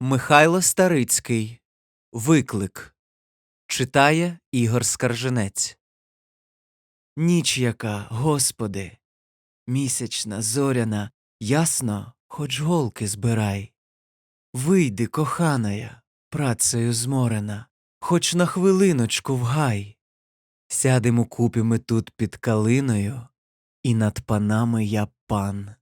Михайло Старицький Виклик Читає Ігор Скарженець. Ніч яка, Господи, місячна, зоряна, ясно, хоч голки збирай. Вийди, коханая, працею зморена, хоч на хвилиночку в гай. Сядемо купі ми тут під калиною, і над панами я пан.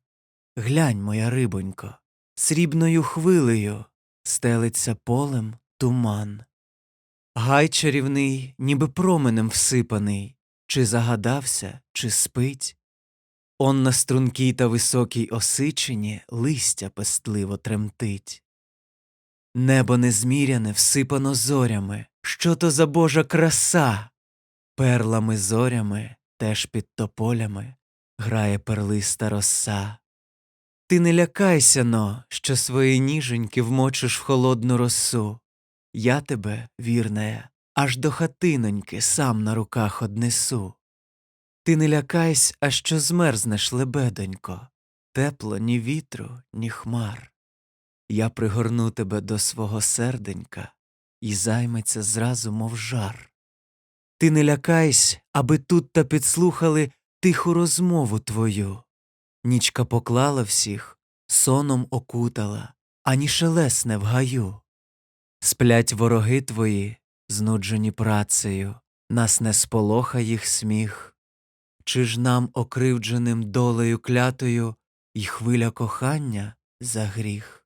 Глянь, моя рибонько, срібною хвилею стелиться полем туман. Гай чарівний, ніби променем всипаний, чи загадався, чи спить. Он на стрункій та високій осичині листя пестливо тремтить. Небо незміряне всипано зорями, що то за божа краса. Перлами зорями, теж під тополями, грає перлиста роса. Ти не лякайся, но, що свої ніженьки вмочиш в холодну росу. Я тебе, вірная, аж до хатиноньки сам на руках однесу. Ти не лякайсь, а що змерзнеш, лебедонько, тепло ні вітру, ні хмар. Я пригорну тебе до свого серденька і займеться зразу, мов жар. Ти не лякайсь, аби тут та підслухали тиху розмову твою. Нічка поклала всіх, соном окутала, ані шелесне в гаю. Сплять вороги твої, знуджені працею, нас не сполоха їх сміх. Чи ж нам, окривдженим долею клятою, й хвиля кохання за гріх?